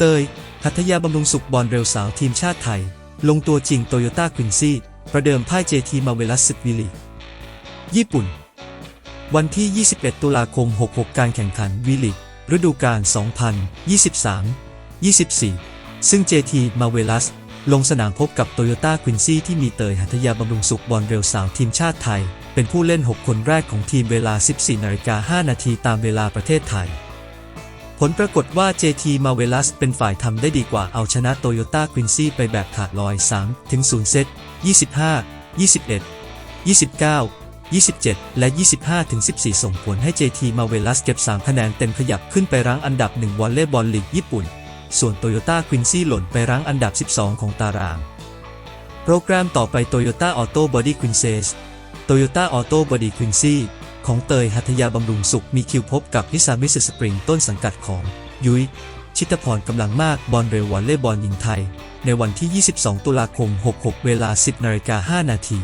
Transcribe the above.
เตยหัตยาบำรุงสุขบอลเร็วสาวทีมชาติไทย ลงตัวจริงโตโยต้าควินซี่ ประเดิมพ่ายเจทีมาเวลัสศึกวิลีญี่ปุ่น วันที่ 21 ตุลาคม 66 การแข่งขันวีลิฤดูกาล 2023-24 ซึ่ง JT m a r v e l o u s ลงสนามพบกับ Toyota Quincy ที่มีเตยหัตยาบำรุงสุขบอลเร็วสาวทีมชาติไทย เป็นผู้เล่น 6 คนแรกของทีมเวลา 14นาฬิกา5นาทีตามเวลาประเทศไทย ผลปรากฏว่า JT m a r v e l o u s เป็นฝ่ายทำได้ดีกว่าเอาชนะ Toyota Quincy ไปแบบขาดลอย 3 ถึง 0 เซต 25 21 29 27 และ 25 ถึง 14 ส่งผลให้ JT m a r v e l o u s เก็บ 3 คะแนนเต็มขยับขึ้นไปรั้งอันดับ 1 วอลเลย์บอลลีกญี่ปุ่น ส่วน Toyota Quincy หล่นไปรั้งอันดับ 12 ของตาราง โปรแกรมต่อไป Toyota Auto Body Quinces Toyota Auto Body Quincy ของเตยหัตยาบำรุงสุขมีคิวพบกับนิซามิสสปริงต้นสังกัดของยุ้ยชิตพรกำลังมากบอลเร็ววอลเล่บอลหญิงไทย ในวันที่ 22 ตุลาคม 66 เวลา 10นาฬิกา5นาที